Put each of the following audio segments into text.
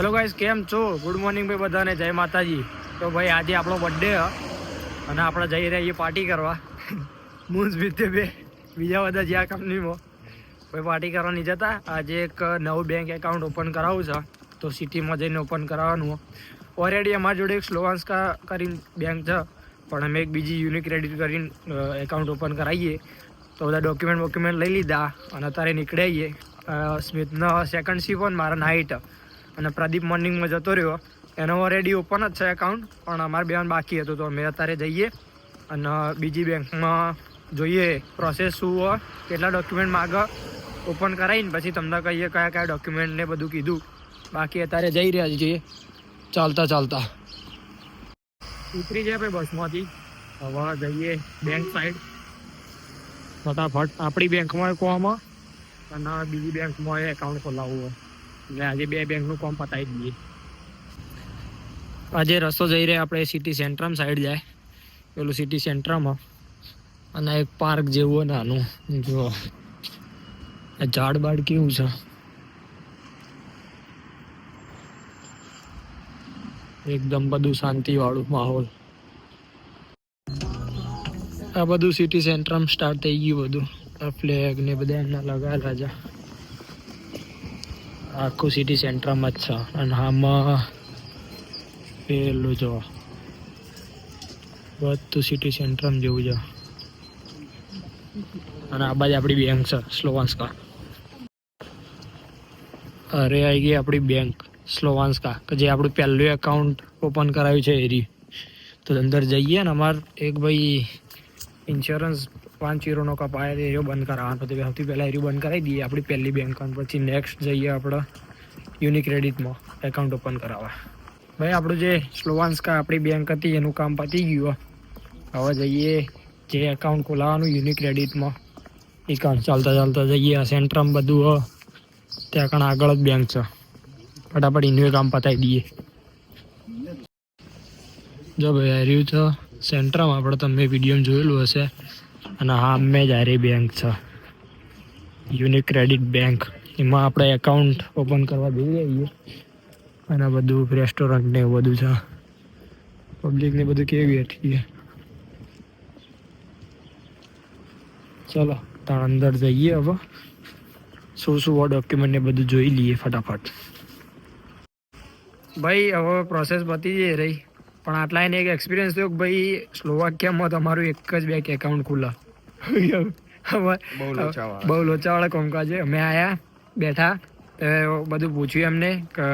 Hello guys કેમ છો? Good morning ભાઈ બધાને. જય માતાજી. તો ભાઈ આજે આપણો બર્થડે અને આપણે જઈ રહ્યા પાર્ટી કરવા. મૂન્સ વિદ્ય બે. બીજા બધા જ્યાં કંપનીમાં ભાઈ પાર્ટી કરવાની જતા. આજે એક નવું બેંક એકાઉન્ટ ઓપન કરાવવું છે. તો સિટીમાં જઈને ઓપન કરાવવાનું ઓલરેડી અમારી જોડે એક સ્લોવાન્સકા કરીને બેંક છે. પણ અમે એક બીજી યુનિક ક્રેડિટ કરીને એકાઉન્ટ ઓપન કરાવીએ. તો બધા ડોક્યુમેન્ટ વોક્યુમેન્ટ લઈ લીધા અને અત્યારે અ, સ્મિતનો સેકન્ડ શિફ્ટ હોય મારા નાઇટ અને પ્રદીપ મોર્નિંગમાં જતો રહ્યો. એનો ઓલરેડી ઓપન જ છે એકાઉન્ટ પણ અમારે બેન બાકી હતું, તો અમે અત્યારે જઈએ અને બીજી બેંકમાં જોઈએ પ્રોસેસ શું હોય, કેટલા ડોક્યુમેન્ટ માગ ઓપન કરાવીને પછી તમને કહીએ કયા કયા ડોક્યુમેન્ટને બધું કીધું. બાકી અત્યારે જઈ રહ્યા છીએ. ચાલતા ચાલતા. ઉતરી જાય ભાઈ બસમાંથી. હવે જઈએ બેંક સાઈડ ફટાફટ આપણી બેંકમાં કોમાં અને બીજી બેંકમાં એકાઉન્ટ ખોલાવવું હોય. એટલે આજે બે બેંકનું કામ પતાવી દઈએ. આજે રસ્તો જઈ રહ્યા આપણે સિટી સેન્ટ્રમ સાઈડ જાય. પેલું સિટી સેન્ટ્રમમાં અને એક પાર્ક જેવું નાનું. જો ઝાડ બાડ કેવું છે. એકદમ બધું શાંતિ વાળું માહોલ. આ બધું સિટી સેન્ટ્રમ સ્ટાર્ટ થઈ ગયું બધું. આ ફ્લેગ ને બધા એમના લગાવેલા છે. આખું સિટી સેન્ટરમાં જ છે. અને આમાં પેલું જો, બધું સિટી સેન્ટરમાં જેવું છે. અને આ બાજુ આપણી બેંક છે સ્લોવાન્સકા અરે આવી ગઈ આપણી બેંક સ્લોવાન્સકા કે જે આપણું પહેલું એકાઉન્ટ ઓપન કરાવ્યું છે, એરી. તો અંદર જઈએ ને અમાર એક ભાઈ ઇન્સ્યોરન્સ પાંચ જીરોનો કપાય છે એરિયો બંધ કરાવવાનો તો સૌથી પહેલાં એરિયો બંધ કરાવી દઈએ આપણી પહેલી બેંક પછી નેક્સ્ટ જઈએ આપણે યુનિક ક્રેડિટમાં એકાઉન્ટ ઓપન કરાવવા. ભાઈ, આપણું જે સ્લોવાન્સકા આપણી બેંક હતી, એનું કામ પતી ગયું. હવે જઈએ જે એકાઉન્ટ ખોલાવવાનું યુનિક ક્રેડિટમાં એકાઉન્ટ ચાલતા ચાલતા જઈએ. આ સેન્ટ્રમ બધું ત્યાં કણ આગળ જ બેંક છે. ફટાફટ એનું કામ પતાવી દઈએ. જો ભાઈ રહ્યું છે સેન્ટ્રમ આપણે તમે વીડિયો જોયેલું હશે. અને હા મેં જ આરી બેંક છે. યુનિક ક્રેડિટ બેંક એમાં આપણે એકાઉન્ટ ઓપન કરવા જઈ જઈએ અને બધું રેસ્ટોરન્ટ ને એવું બધું છે. પબ્લિક ને બધું કેવી હતી? ચલો ત્યાં અંદર જઈએ હવે. શું શું ડોક્યુમેન્ટ ને બધું જોઈ લઈએ ફટાફટ. ભાઈ, હવે પ્રોસેસ પતી જઈ રહી. પણ આટલા એને એક એક્સપિરિયન્સ થયો કે ભાઈ સ્લોવાકિયામાં તમારું એક જ બેંક એકાઉન્ટ ખુલ્લા. બહુ લોચાવાળા. બહુ લોચાવાળા કોમકાજ છે. અમે આયા બેઠા. તો બધું પૂછ્યું એમને કે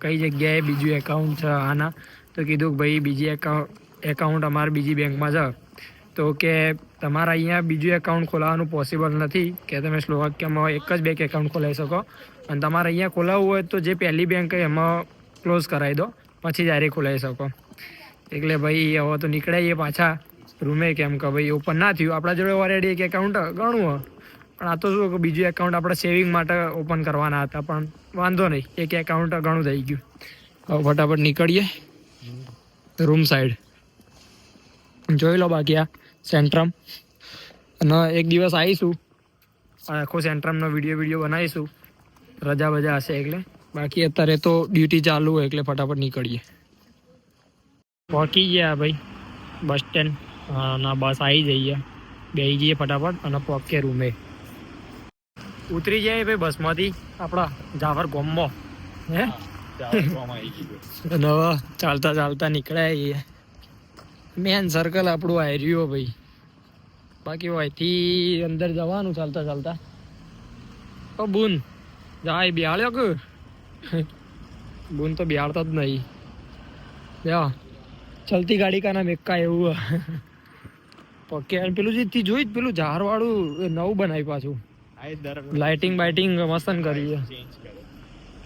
કઈ જગ્યાએ બીજું એકાઉન્ટ છે આના. તો કીધું કે ભાઈ બીજી એકાઉન્ટ એકાઉન્ટ અમારે બીજી બેંકમાં છે. તો કે તમારે અહીંયા બીજું એકાઉન્ટ ખોલાવવાનું પોસિબલ નથી. કે તમે સ્લોવાકિયામાં એક જ બેંક એકાઉન્ટ ખોલાવી શકો. અને તમારે અહીંયા ખોલાવવું હોય તો જે પહેલી બેંક હોય એમાં ક્લોઝ કરાવી દો. પછી જ્યારે ખોલાવી શકો. એટલે ભાઈ હવે તો નીકળાઈએ પાછા. રૂમે કેમ કે ભાઈ ઓપન ના થયું. આપણા જોડે ઓલરેડી એક એકાઉન્ટ ઘણું પણ આ તો શું કે બીજું એકાઉન્ટ આપણે સેવિંગ માટે ઓપન કરવાના હતા, પણ વાંધો નહીં. એક એકાઉન્ટ ઘણું થઈ ગયું. હવે ફટાફટ નીકળીએ. રૂમ સાઈડ જોઈ લો બાકી આ સેન્ટ્રમ અને એક દિવસ આવીશું. આખો સેન્ટ્રમનો વીડિયો વીડિયો બનાવીશું. રજા બજા હશે એટલે. બાકી અત્યારે તો ડ્યુટી ચાલુ હોય એટલે ફટાફટ નીકળીએ. પહોંચી ગયા ભાઈ બસ સ્ટેન્ડ ના બસ આવી જઈએ બેસી જઈએ ફટાફટ અને પહોંચીએ રૂમે. ઉતરી જાય ભાઈ બસમાંથી આપણા જાફર ગોમમાં. હે? નવા ચાલતા ચાલતા નીકળ્યા મેન સર્કલ આપણું આવી રહ્યું ભાઈ. બાકી અહીંથી અંદર જવાનું ચાલતા ચાલતા. ઓ બૂન જાય બિહાળ્યો કે? બૂન તો બિહાડતો જ નહીં. યા ચલતી ગાડી કા નામ એકા એવું. ઓકે અને પેલું જે થી જોઈ પેલું ઝાડવાળું નવું બનાવી પાછું. લાઇટિંગ બાઇટિંગ મસ્ત કરી છે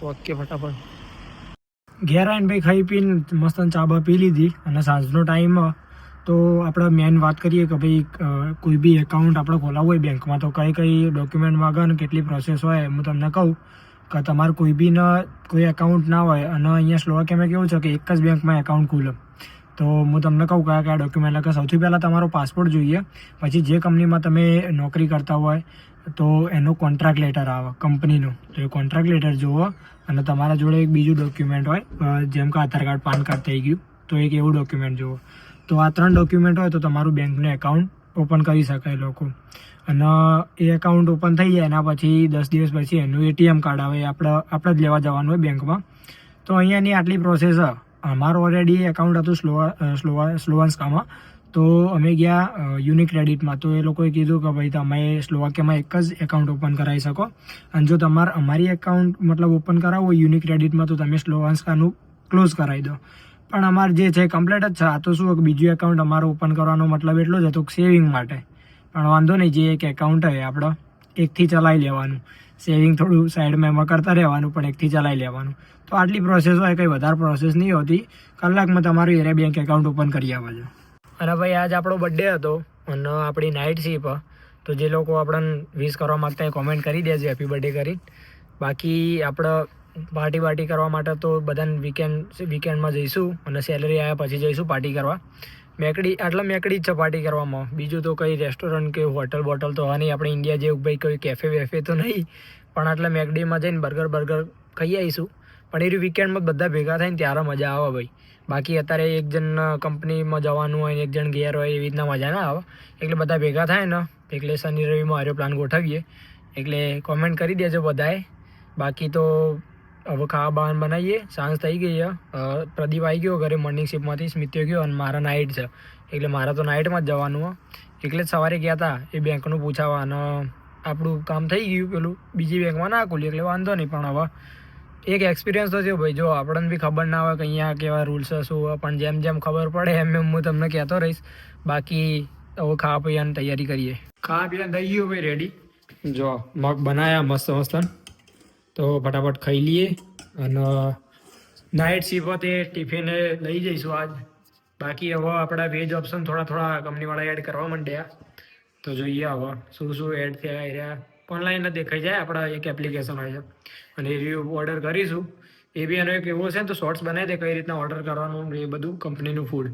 ઓકે ફટાફટ. ઘેર આવીને ભાઈ ખાઈ પીને મસ્ત ચા બા પી લીધી અને સાંજનો ટાઈમ તો આપણે મેન વાત કરીએ કે ભાઈ કોઈ બી એકાઉન્ટ આપણે ખોલાવવું હોય બેંકમાં તો કઈ કઈ ડોક્યુમેન્ટ માગે અને કેટલી પ્રોસેસ હોય હું તમને કહું કે તમારે કોઈ બી ન કોઈ એકાઉન્ટ ના હોય અને અહીંયા સ્લોવાકિયામાં કેવું છે કે એક જ બેંકમાં એકાઉન્ટ ખુલે. તો હું તમને કહું કયા કયા ડોક્યુમેન્ટ લાગે સૌથી પહેલાં તમારો પાસપોર્ટ જોઈએ. પછી જે કંપનીમાં તમે નોકરી કરતા હોય, તો એનો કોન્ટ્રાક્ટ લેટર આવે કંપનીનું તો એ કોન્ટ્રાક્ટ લેટર જુઓ અને તમારા જોડે એક બીજું ડોક્યુમેન્ટ હોય જેમ કે આધાર કાર્ડ, પાન કાર્ડ થઈ ગયું, તો એક એવું ડોક્યુમેન્ટ જુઓ. તો આ ત્રણ ડોક્યુમેન્ટ હોય તો તમારું બેંકનું એકાઉન્ટ ઓપન કરી શકાય લોકો. અને એ એકાઉન્ટ ઓપન થઈ જાય, એના પછી દસ દિવસ પછી એનું એટીએમ કાર્ડ આવે આપણે આપણે જ લેવા જવાનું હોય બેંકમાં તો અહીંયાની આટલી પ્રોસેસ અમારું ઓલરેડી એકાઉન્ટ હતું સ્લોવા સ્લોવા, સ્લોવાન્સકામાં. તો અમે ગયા યુનિક ક્રેડિટમાં તો એ લોકોએ કીધું કે ભાઈ તમે સ્લોવાકિયામાં એક જ એકાઉન્ટ ઓપન કરાવી શકો. અને જો તમારે, અમારી એકાઉન્ટ મતલબ ઓપન કરાવવું હોય યુનિક ક્રેડિટમાં તો તમે સ્લોવાન્સકાનું ક્લોઝ કરાવી દો. પણ અમારે જે છે કમ્પ્લેટ જ છે, આ તો શું, બીજું એકાઉન્ટ અમારું ઓપન કરવાનો મતલબ એટલો જ હતો સેવિંગ માટે. પણ વાંધો નહીં, જે એક એકાઉન્ટ હોય આપણે, એકથી ચલાવી લેવાનું. સેવિંગ થોડું સાઈડમાં એમાં કરતા રહેવાનું, પણ એકથી ચલાવી લેવાનું. તો આટલી પ્રોસેસ હોય, કંઈ વધારે પ્રોસેસ નહીં હોતી. કલાકમાં તમારું એરે બેંક એકાઉન્ટ ઓપન કરી આવજો અને ભાઈ, આજ આપણો બર્થડે હતો અને આપણી નાઇટ શિપ તો જે લોકો આપણને વિશ કરવા માગતા એ કોમેન્ટ કરી દેજો હેપી બર્થડે કરી. બાકી આપણે પાર્ટી પાર્ટી કરવા માટે તો બધાને વીકેન્ડ વીકેન્ડમાં જઈશું અને સેલરી આવ્યા પછી જઈશું પાર્ટી કરવા. મેકડી, આટલા મેકડી જ ચપાટી કરવામાં. બીજું તો કંઈ રેસ્ટોરન્ટ કે હોટલ બોટલ તો નહીં. આપણે ઇન્ડિયા જેવું ભાઈ કોઈ કેફે વેફે તો નહીં. પણ આટલા મેકડીમાં જઈને બર્ગર બર્ગર ખાઈ આવીશું. પણ એ વીકેન્ડમાં બધા ભેગા થાય ને ત્યારે મજા આવે ભાઈ. બાકી અત્યારે એક જણ કંપનીમાં જવાનું હોય એક જણ ઘેર હોય, એવી રીતના મજા ના આવે. એટલે બધા ભેગા થાય ને એટલે શનિ રવિમાં હારો પ્લાન ગોઠવીએ. એટલે કોમેન્ટ કરી દેજો બધાએ. બાકી તો હવે ખાવા બાવાનું બનાવીએ સાંજ થઈ ગઈ છે. પ્રદીપ આવી ગયો ઘરે મોર્નિંગ શિપમાંથી સ્મિત્યો ગયો અને મારા નાઇટ છે. એટલે મારે તો નાઇટમાં જ જવાનું હોય એટલે જ સવારે ગયા હતા એ બેંકનું પૂછાવા અને આપણું કામ થઈ ગયું પેલું, બીજી બેંકમાં ના ખુલ્યું, એટલે વાંધો નહીં પણ હવે. એક એક્સપિરિયન્સ તો થયો ભાઈ, જો આપણને બી ખબર ના હોય કે અહીંયા કેવા રૂલ્સ શું હોય પણ જેમ જેમ ખબર પડે, એમ એમ હું તમને કહેતો રહીશ. બાકી હવે ખાવા પીવાની તૈયારી કરીએ. ખાવા પીવાની થઈ ગયું ભાઈ રેડી જો, મગ બનાયા મસ્ત મસ્ત તો ફટાફટ ખાઈ લઈએ અને નાઇટ શિપ તે ટિફિન લઈ જઈશું આજ. બાકી હવે આપણા વેજ ઓપ્શન થોડા થોડા કંપનીવાળા એડ કરવા માંડ્યા. તો જોઈએ હવે શું શું એડ થયા એ રહ્યા ઓનલાઈન દેખાઈ જાય આપણા એક એપ્લિકેશન હોય છે. અને રિવ્યુ ઓર્ડર કરીશું. એ બી એનો એક એવો છે ને, તો શોર્ટ્સ બનાવી દે કઈ રીતના ઓર્ડર કરવાનું એ બધું કંપનીનું ફૂડ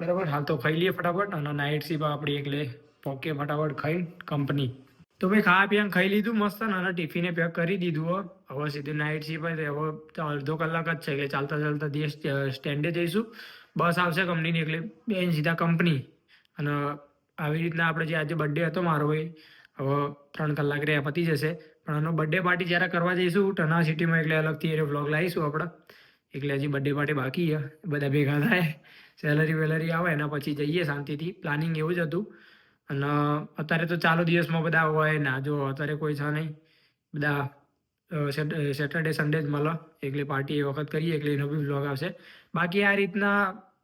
બરાબર? હાલ તો ખાઈ લઈએ ફટાફટ અને નાઇટ સીપ આપણી એકલે પોકે ફટાફટ ખાઈ કંપની તો ભાઈ ખાવા પીવાનું ખાઈ લીધું મસ્ત અને ટિફિને પેક કરી દીધું હવે સીધું નાઇટ શિપ હોય હવે અડધો કલાક જ છે એટલે ચાલતા ચાલતા દિવસ સ્ટેન્ડે જઈશું. બસ આવશે કંપનીની એટલે બેન સીધા કંપની અને આવી રીતના આપણે જે આજે બર્થડે હતો મારો ભાઈ, હવે ત્રણ કલાક રહ્યા, પતી જશે. પણ આનો બર્થડે પાર્ટી જ્યારે કરવા જઈશું, ટના સિટીમાં એટલે અલગથી એ વ્લોગ લાવીશું આપણે. એટલે હજી બર્થડે પાર્ટી બાકી છે. બધા ભેગા થાય સેલરી વેલરી આવે, એના પછી જઈએ શાંતિથી. પ્લાનિંગ એવું જ હતું. અને અત્યારે તો ચાલુ દિવસમાં બધા હોય ના, જો અત્યારે કોઈ છે નહીં, બધા સેટરડે સન્ડે જ મળે. એકલી પાર્ટી એ વખત કરીએ, એકલી એનો બી બ્લોગ આવશે. બાકી આ રીતના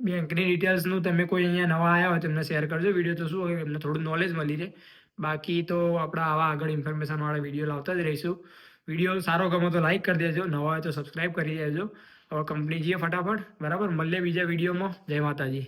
બેંકની ડિટેલ્સનું તમે કોઈ અહીંયા નવા આવ્યા હોય તો એમને શેર કરજો. વીડિયો તો શું હોય, એમને થોડું નોલેજ મળી રહે. બાકી તો આપણા આવા આગળ ઇન્ફોર્મેશનવાળા વીડિયો લાવતા જ રહીશું. વીડિયો સારો ગમે તો લાઈક કરી દેજો, નવા હોય તો સબસ્ક્રાઈબ કરી દેજો. હવે કંપની જઈએ ફટાફટ. બરાબર? મળીએ બીજા વિડીયોમાં જય માતાજી.